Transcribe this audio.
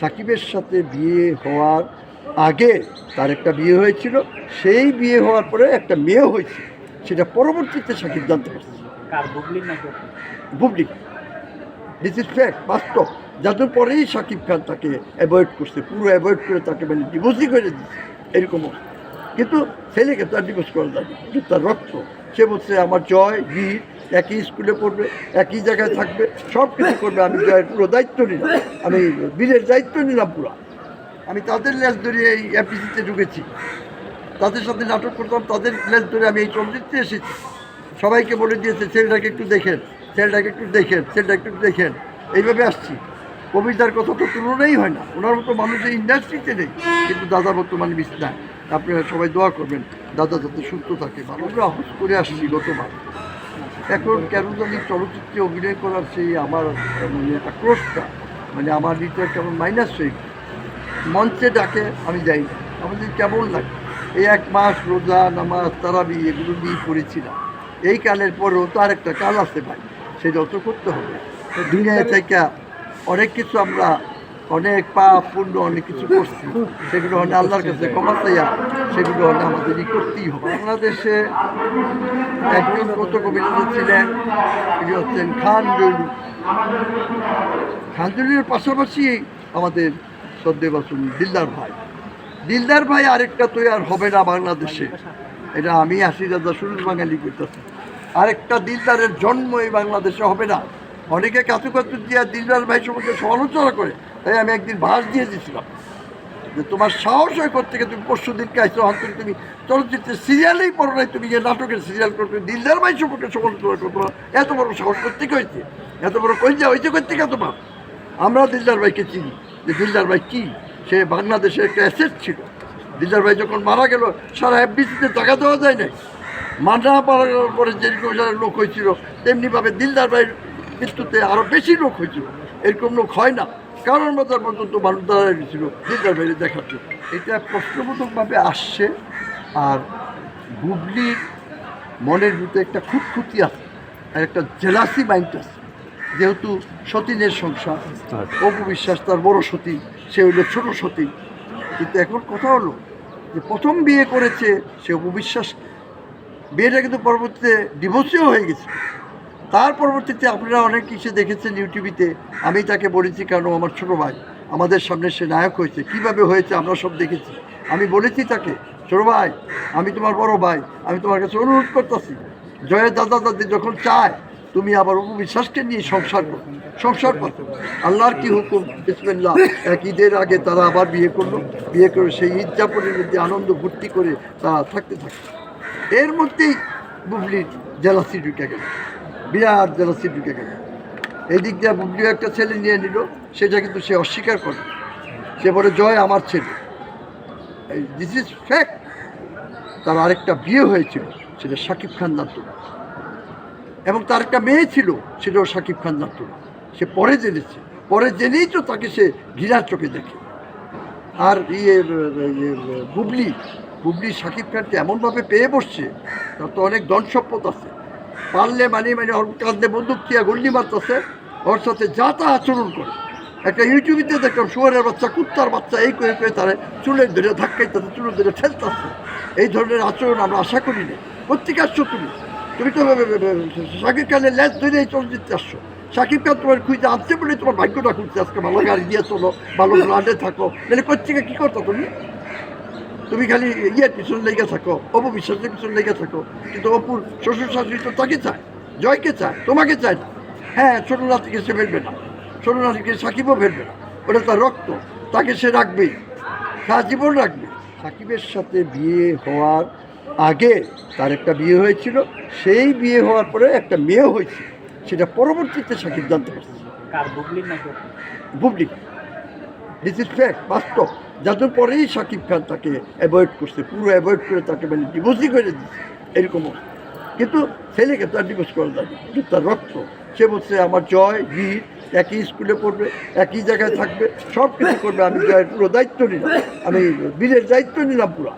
সাকিবের সাথে বিয়ে হওয়ার আগে তার একটা বিয়ে হয়েছিল। সেই বিয়ে হওয়ার পরে একটা মেয়ে হয়েছে। সেটা পরবর্তীতে সাকিব জানতে পারছে। বুবলি। দিস ইজ ফ্যাক্ট বাস্তব। যাদের পরেই সাকিব খান তাকে অ্যাভয়েড করছে পুরো অ্যাভয়েড করে তাকে মানে ডিভোর্সই করে দিচ্ছে। এরকম অবস্থা। কিন্তু ছেলেকে তো আর ডিভোর্স করা যায় কিন্তু তার রক্ত, সে বলছে, আমার জয়, বীর, একই স্কুলে পড়বে, একই জায়গায় থাকবে সব কিছু করবে, আমি জয়ের পুরো দায়িত্ব নিলাম। আমি বীরের দায়িত্ব নিলাম পুরো। আমি তাদের লেজ ধরে এই এফডিসিতে ঢুকেছি। তাদের সাথে নাটক করতাম, তাদের লেজ ধরে আমি এই চলচ্চিত্রে এসেছি। সবাইকে বলে দিয়েছে, ছেলেটাকে একটু দেখেন, ছেলেটাকে একটু দেখেন ছেলেটা একটু দেখেন। এইভাবে আসছি। কবিতার কথা তো তুলনাই হয় না। ওনার মতো মানুষের ইন্ডাস্ট্রিতে নেই, কিন্তু দাদা বর্তমানে না আপনারা সবাই দোয়া করবেন দাদা যাতে সুস্থ থাকে। আমরা আহস করে আসছি গতবার। এখন কেন জানি চলচ্চিত্রে অভিনয় করার সেই আমার মানে আক্রোশটা মানে আমার হৃদয় কেমন মাইনাস হয়ে। মঞ্চে ডাকে আমি যাই না আমাদের কেমন লাগে? এই এক মাস রোজা নামাজ তারাবি এগুলো নিয়ে পড়েছিলাম। এই কালের পরেও তো আরেকটা কাল আসতে ভাই সেটাও তো করতে হবে। দুনিয়া থেকে অনেক কিছু আমরা অনেক পাপ, পুণ্য, অনেক কিছু করছি। সেগুলো হলে আল্লাহর কাছে ক্ষমা চাইয়া সেগুলো হলে আমাদেরই করতেই হবে। বাংলাদেশে একজন কত কবিতা ছিলেন তিনি হচ্ছেন খান জৈনুল খান পাশাপাশি আমাদের শ্রদ্ধে বাসন দিলদার ভাই। দিলদার ভাই আরেকটা তো আর হবে না বাংলাদেশে। এটা আমি আশি দাদা সুরজ বাঙালি করতেছি আরেকটা দিলদারের জন্ম এই বাংলাদেশে হবে না। অনেকে কাতু কাতু দিয়া দিলদার ভাই সম্পর্কে সমালোচনা করে। তাই আমি একদিন ভাস দিয়ে দিয়েছিলাম যে তোমার সাহস হয় করতে গিয়ে তুমি পরশু দিনকে অন্তত তুমি চলচ্চিত্রের সিরিয়ালেই পড়ো নাই, তুমি যে নাটকের সিরিয়াল করতে দিলদার ভাই সম্পর্কে সমালোচনা করব এত বড় সাহস করতে হয়েছে? এত বড় কইজা হয়েছে করতে তোমার? আমরা দিলদার ভাইকে চিনি, যে দিলদার ভাই কী? সে বাংলাদেশের একটা অ্যাসেট ছিল। দিলদার ভাই যখন মারা গেল, সারা এফবিসিতে টাকা দেওয়া যায় নাই। মারা মারার পরে যেরকম যারা লোক হয়েছিল, তেমনিভাবে দিলদার ভাইয়ের মৃত্যুতে আরও বেশি লোক হয়েছিল। এরকম লোক হয় না। কারণ মাথার পর্যন্ত মানুষ দাঁড়ায় গেছিল দিলদার ভাইয়ের দেখার জন্য এটা প্রশ্নবোধকভাবে আসছে আর বুবলির মনের ভিতরে একটা খুঁতখুতি আছে আর একটা জেলাসি মাইন্ড আছে। যেহেতু সতীনের সংসার অপু বিশ্বাস তার বড় সতী সে হইল ছোট সতী। কিন্তু এখন কথা হলো যে প্রথম বিয়ে করেছে সে অপু বিশ্বাস বিয়েটা কিন্তু পরবর্তীতে ডিভোর্সিও হয়ে গেছে। তার পরবর্তীতে আপনারা অনেক কিছু দেখেছেন ইউটিউবিতে আমি তাকে বলেছি কারণ আমার ছোট ভাই, আমাদের সামনে সে নায়ক হয়েছে, কীভাবে হয়েছে আমরা সব দেখেছি। আমি বলেছি তাকে, ছোট ভাই, আমি তোমার বড় ভাই, আমি তোমার কাছে অনুরোধ করতেছি, জয়ের দাদা দাদি যখন চায়, তুমি আবার অপু বিশ্বাসকে নিয়ে সংসার করো সংসার করো। আল্লাহর কি হুকুম? বিসমিল্লাহ। এক ঈদের আগে তারা আবার বিয়ে করল, বিয়ে করে সেই ঈদ যাপনের মধ্যে আনন্দ ভর্তি করে তারা থাকতে থাকে। এর মধ্যেই বুবলির জেলাসি ঢুকে গেল। বিরাট জেলাসি ঢুকে গেল। এই দিক দিয়ে বুবলিও একটা ছেলে নিয়ে নিল সেটা কিন্তু সে অস্বীকার করে। সে বলে জয় আমার ছেলে। দিস ইজ ফ্যাক্ট তার আরেকটা বিয়ে হয়েছিল সেটা শাকিব খান জানত না। এবং তার একটা মেয়ে ছিল সেটাও শাকিব খান জানত না। সে পরে জেনেছে। পরে জেনেই তো তাকে সে ঘৃণার চোখে দেখে। আর ইয়ে ইয়ে, বুবলি বুবলি শাকিব খানকে এমনভাবে পেয়ে বসছে তার তো অনেক ধন সম্পদ আছে। পারলে মানে মানে ওর কাঁধে বন্দুক দিয়া গুল্লি মারতেছে, ওর সাথে যা তা আচরণ করে। একটা ইউটিউবিতে দেখলাম শুয়ারের বাচ্চা, কুত্তার বাচ্চা, এই করে করে তারা চুলের ধরে ধাক্কাইতেছে, চুলের ধরে ঠেলতেছে। এই ধরনের আচরণ আমরা আশা করি না কোথেকে আসছো তুমি? তুমি তো শাকিব খানের ল্যাস ধরে এই চলচ্চিত্রে আসছো। শাকিব খান তোমার খুঁজতে আসছে বলে তোমার ভাগ্যটা খুঁজছে আজকে ভালো গাড়ি দিয়ে চলো, ভালো ব্লাডে থাকো। তাহলে কোথেকে কী করতো তুমি? তুমি খালি ইয়ের পিছনে লেগে থাকো অপু বিশ্বাসের পিছনে লেগে থাকো কিন্তু অপুর শ্বশুর শাশুড়ি তো তাকে চায় জয়কে চায় তোমাকে চায়। না হ্যাঁ ছোট নাতিকে সে ফেলবে না ছোট নাতিকে সাকিবও ফেলবে না। ওটা তার রক্ত তাকে সে রাখবেই সারা জীবন রাখবে। সাকিবের সাথে বিয়ে হওয়ার আগে তার একটা বিয়ে হয়েছিল সেই বিয়ে হওয়ার পরে একটা মেয়ে হয়েছে সেটা পরবর্তীতে সাকিব জানতে পারছে। বুবলি। দিস ইজ ফ্যাক্ট বাস্তব। যাদের পরেই সাকিব খান তাকে অ্যাভয়েড করছে, পুরো অ্যাভয়েড করে তাকে মানে ডিভোর্সই করে দিচ্ছে, এরকম কিন্তু ছেলেকে তার ডিভোর্স করা যায় কিন্তু তার রক্ত। সে বলছে, আমার জয়, বীর, একই স্কুলে পড়বে, একই জায়গায় থাকবে সব কিছু করবে, আমি জয়ের পুরো দায়িত্ব নিলাম। আমি বীরের দায়িত্ব নিলাম পুরো।